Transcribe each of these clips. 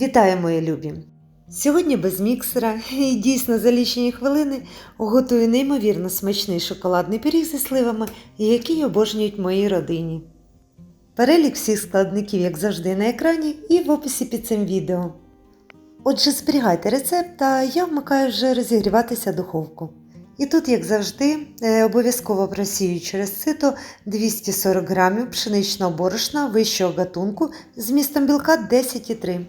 Вітаю, мої любі! Сьогодні без міксера і дійсно за лічені хвилини готую неймовірно смачний шоколадний пиріг зі сливами, який обожнюють моїй родині. Перелік всіх складників, як завжди, на екрані і в описі під цим відео. Отже, зберігайте рецепт, а я вмикаю вже розігріватися духовку. І тут, як завжди, е, обов'язково просію через сито 240 г пшеничного борошна вищого гатунку з містом білка 10,3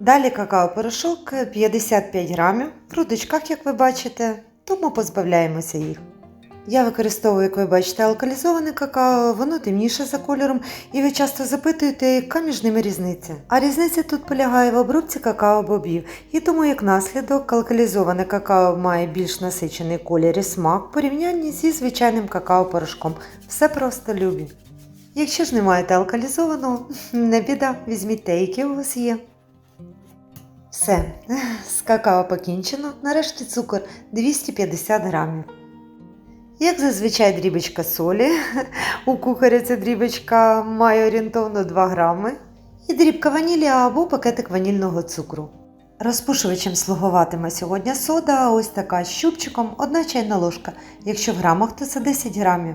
Далі какао-порошок 55 грамів, в грудочках, як ви бачите, тому позбавляємося їх. Я використовую, як ви бачите, алкалізоване какао, воно темніше за кольором, і ви часто запитуєте, яка між ними різниця. А різниця тут полягає в обробці какао-бобів, і тому як наслідок алкалізоване какао має більш насичений колір і смак в порівнянні зі звичайним какао-порошком. Все просто любі. Якщо ж не маєте алкалізованого, не біда, візьміть те, яке у вас є. Все, з какао покінчено, нарешті цукор. 250 грамів. Як зазвичай дрібочка солі, у кухаря ця дрібочка має орієнтовно 2 грами, і дрібка ванілі або пакетик ванільного цукру. Розпушувачем слугуватиме сьогодні сода, ось така з щупчиком, 1 чайна ложка, якщо в грамах, то це 10 грамів.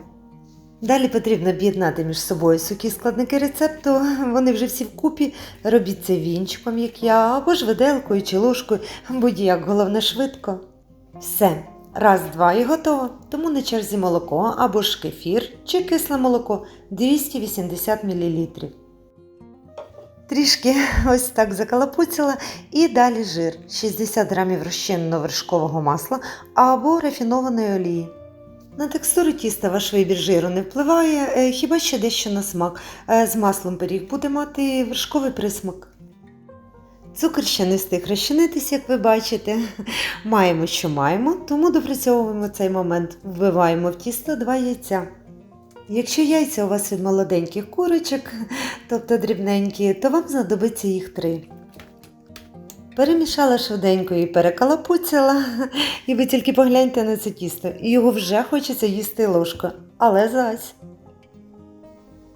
Далі потрібно об'єднати між собою суті складники рецепту, вони вже всі вкупі. Робіть це вінчиком, як я, або ж виделкою чи ложкою, будь-як, головне швидко. Все, раз, два і готово. Тому на черзі молоко або ж кефір чи кисле молоко 280 мл. Трішки ось так закалапуцяла і далі жир 60 грамів розчиненого вершкового масла або рафінованої олії. На текстуру тіста ваш вибір жиру не впливає, е, хіба що дещо на смак. Е, З маслом пиріг буде мати вершковий присмак. Цукор ще не встиг розчинитись, як ви бачите. Маємо, що маємо, тому допрацьовуємо цей момент. Вбиваємо в тісто два яйця. Якщо яйця у вас від молоденьких курочок, тобто дрібненькі, то вам знадобиться їх три. Перемішала швиденько і перекалапуцяла, і ви тільки погляньте на це тісто. Його вже хочеться їсти ложкою, але зась.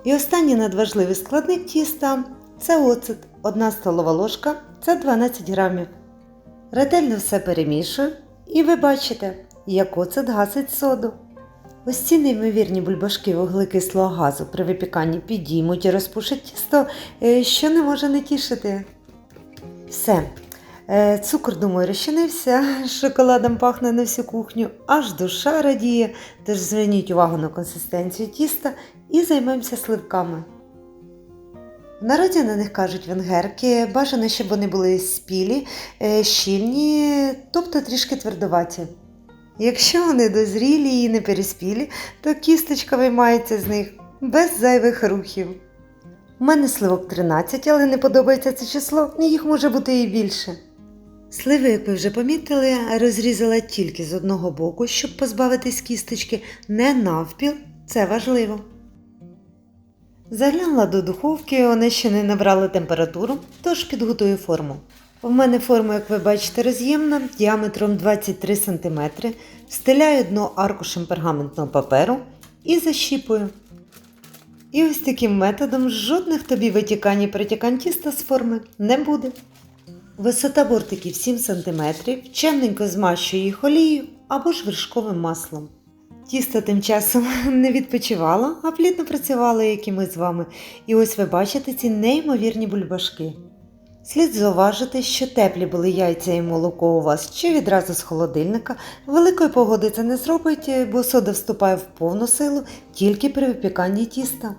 І останній надважливий складник тіста це оцет, 1 столова ложка, це 12 грамів. Ретельно все перемішую, і ви бачите, як оцет гасить соду. Ось ці неймовірні бульбашки вуглекислого газу при випіканні підіймуть і розпушать тісто, е, що не може не тішити. Все. Е, Цукор, думаю, розчинився, шоколадом пахне на всю кухню, аж душа радіє, тож зверніть увагу на консистенцію тіста і займемося сливками. В народі на них кажуть венгерки, бажано, щоб вони були спілі, е, щільні, тобто трішки твердоваті. Якщо вони дозрілі і не переспілі, то кісточка виймається з них без зайвих рухів. У мене сливок 13, але не подобається це число, їх може бути і більше. Сливи, як ви вже помітили, розрізала тільки з одного боку, щоб позбавитись кісточки, не навпіл, це важливо. Заглянула до духовки, вони ще не набрали температуру, тож підготую форму. У мене форма, як ви бачите, роз'ємна, діаметром 23 см, стеляю дно аркушем пергаментного паперу і защіпую. І ось таким методом жодних тобі витікань і притікань тіста з форми не буде. Висота бортиків 7 см, чемненько змащую їх олією або ж вершковим маслом. Тісто тим часом не відпочивало, а плідно працювало, як і ми з вами. І ось ви бачите ці неймовірні бульбашки. Слід зауважити, що теплі були яйця і молоко у вас чи відразу з холодильника. Великої погоди це не зробить, бо сода вступає в повну силу тільки при випіканні тіста.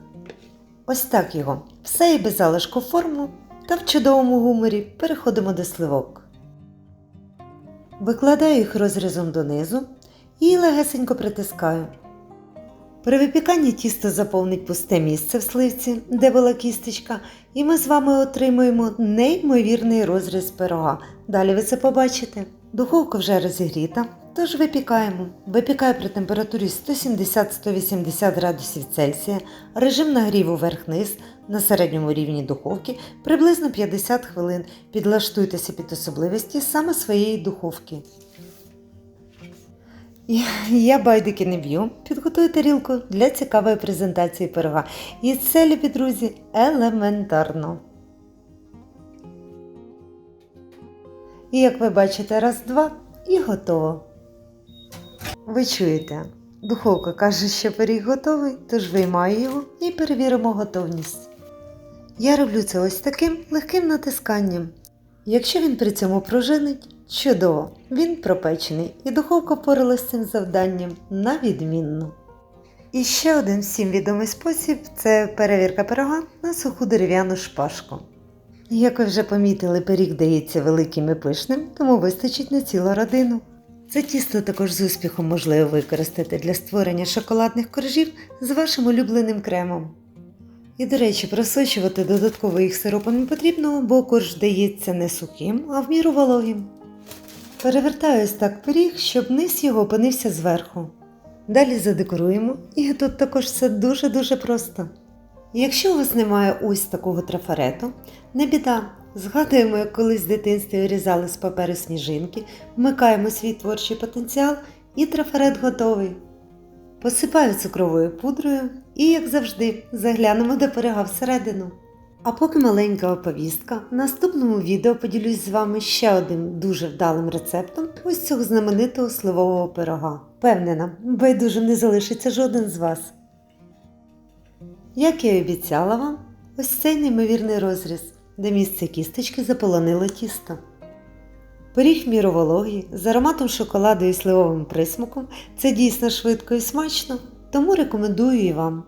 Ось так його. Все і без залишку форму та в чудовому гуморі переходимо до сливок. Викладаю їх розрізом донизу і легесенько притискаю. При випіканні тісто заповнить пусте місце в сливці, де була кісточка, і ми з вами отримуємо неймовірний розріз пирога. Далі ви це побачите. Духовка вже розігріта, тож випікаємо. Випікаю при температурі 170-180 градусів Цельсія, режим нагріву верх-низ на середньому рівні духовки приблизно 50 хвилин. Підлаштуйтеся під особливості саме своєї духовки. Я- байдики не б'ю. Підготую тарілку для цікавої презентації пирога. І це, любі друзі, елементарно. і як ви бачите, раз-два і готово. Ви чуєте, духовка каже, що пиріг готовий, тож виймаю його і перевіримо готовність. Я роблю це ось таким легким натисканням. Якщо він при цьому пружинить, чудово, він пропечений і духовка впоралась з цим завданням на відмінно. І ще один всім відомий спосіб це перевірка пирога на суху дерев'яну шпажку. Як ви вже помітили, пиріг дається великим і пишним, тому вистачить на цілу родину. Це тісто також з успіхом можливо використати для створення шоколадних коржів з вашим улюбленим кремом. І, до речі, просочувати додатково їх сиропом не потрібно, бо корж дається не сухим, а в міру вологим. Перевертаю ось так пиріг, щоб низ його опинився зверху. Далі задекоруємо, і тут також все дуже-дуже просто. Якщо у вас немає ось такого трафарету, не біда. Згадуємо, як колись в дитинстві вирізали з паперу сніжинки, вмикаємо свій творчий потенціал і трафарет готовий. Посипаю цукровою пудрою і, як завжди, заглянемо до пирога всередину. А поки маленька оповістка, в наступному відео поділюсь з вами ще одним дуже вдалим рецептом ось цього знаменитого сливового пирога. Впевнена, байдужим не залишиться жоден з вас. Як я і обіцяла вам, ось цей неймовірний розріз, де місце кісточки заполонило тісто. Пиріг міровології з ароматом шоколаду і сливовим присмаком це дійсно швидко і смачно, тому рекомендую і вам.